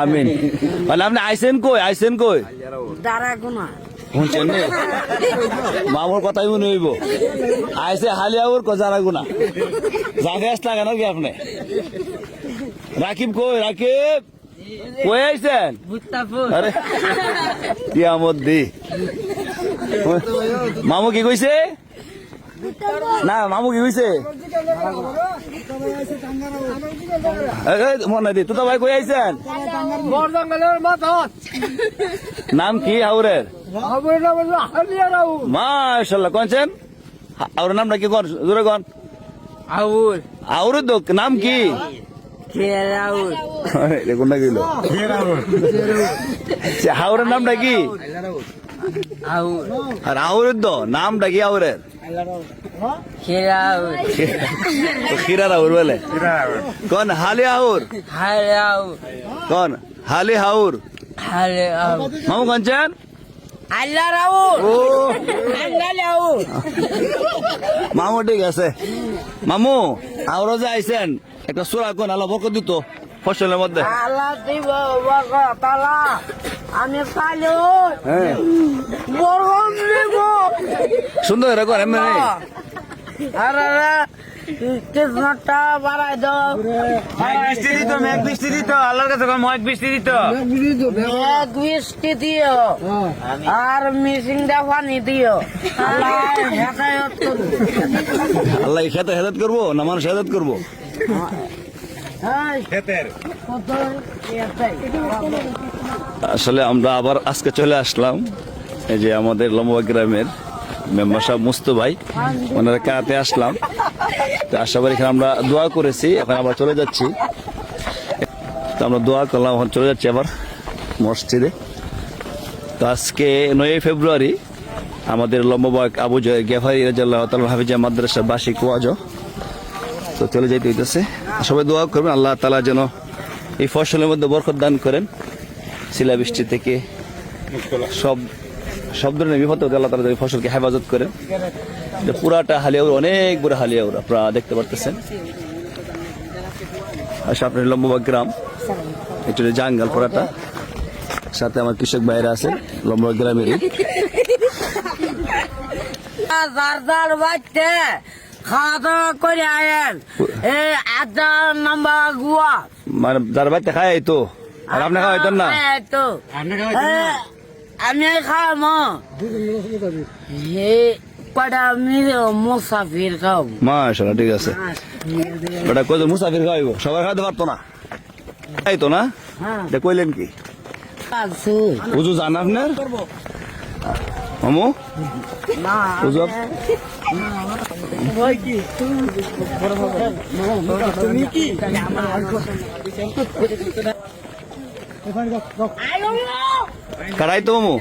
আমিন। মানে আপনি আইসেন কই? আইসেন কই? শুনছেন নি? কথাই মনে হইব। আইসে হালিয়াউর কজারা গুনা। জাগে আসলা কেন কি আপনি? রাকিব কই? রাকিব? কই বুঝতাপুর আরে কিয়ামত দি। মামু কি কইছে? না মামু কি এই, মনে দি তুতা ভাই কই আইছেন? নাম কি হাউরের মাশাল্লাহ কোনছেন আর নামটা কি কোন? জোরে কোন? আউল আউরের তো নাম কি? কে রাউল দেখুন না গেল হাওরের নামটা কি? আর আউরের তো নামটা কি আউরের খিরা রাউর বলে? কোন হালি হাউর হালে আউল কোন হালি হাউর হালে আউল মামু কোনছেন আল্লাহ রাউল ও। মামু ঠিক আছে। মামু আউরো যে আইছেন একটা সুরা কোন আল্লাহ বকত দিত ফসলের মধ্যে। আল্লাহ দিব আমি হ্যাঁ। সুন্দর করে কোন এমনি নেই আরে কিসমতটা বাড়াই দাও। বৃষ্টি দিত মেঘ বৃষ্টি দিত আল্লাহর কাছে মহেক বৃষ্টি দিত। এক বৃষ্টি দিও আর মিশিং দা পানি দিও। আল্লাহ হেদায়ত করুন আল্লাহ এই খেতে হেদাত করব না মানুষ হেদাত করব। আসলে আমরা আবার আজকে চলে আসলাম এই যে আমাদের লম্বা গ্রামের মেম্বার সাহেব মুস্তু ভাই, ওনারা কাতে আসলাম। তো করি এখানে আমরা দোয়া করেছি, এখন আবার চলে যাচ্ছি। তো আমরা দোয়া করলাম, এখন চলে যাচ্ছি আবার মসজিদে। তো আজকে নয় ফেব্রুয়ারি, আমাদের লম্বাবাগ আবু জয় গেফারি রাজাল্লাহ তাল হাফিজা মাদ্রাসা বার্ষিক ওয়াজ তো চলে যেতে হইতেছে। সবাই দোয়া করবেন, আল্লাহ তালা যেন এই ফসলের মধ্যে বরকত দান করেন। শিলাবৃষ্টি থেকে সব সব ধরনের বিপদ থেকে আল্লাহ তালা ফসলকে হেফাজত করেন এটা পুরাটা হালিয়াউর অনেক বড় হালিয়াউর আপনারা দেখতে পারতেছেন। আচ্ছা আপনার লম্বাবাগ গ্রাম। এটা জাঙ্গাল পুরাটা সাথে আমার কৃষক ভাইরা আছেন লম্বা গুয়া। মানে যার বাড়িতে খায় তো। আর আপনি খাওয়া হইতেন না। এই, আমি খাওয়াবো এই কটা মিলে মুসাফির খাও মাশাল্লাহ ঠিক আছে। ওটা কত মুসাফির খাওয়াইব সবাই খাওয়াতে পারতো না? তাই তো না? হ্যাঁ। এটা কইলেন কি? উজু জান আপনার? মামু? না উজু তুমি কি? কারাই তো মামু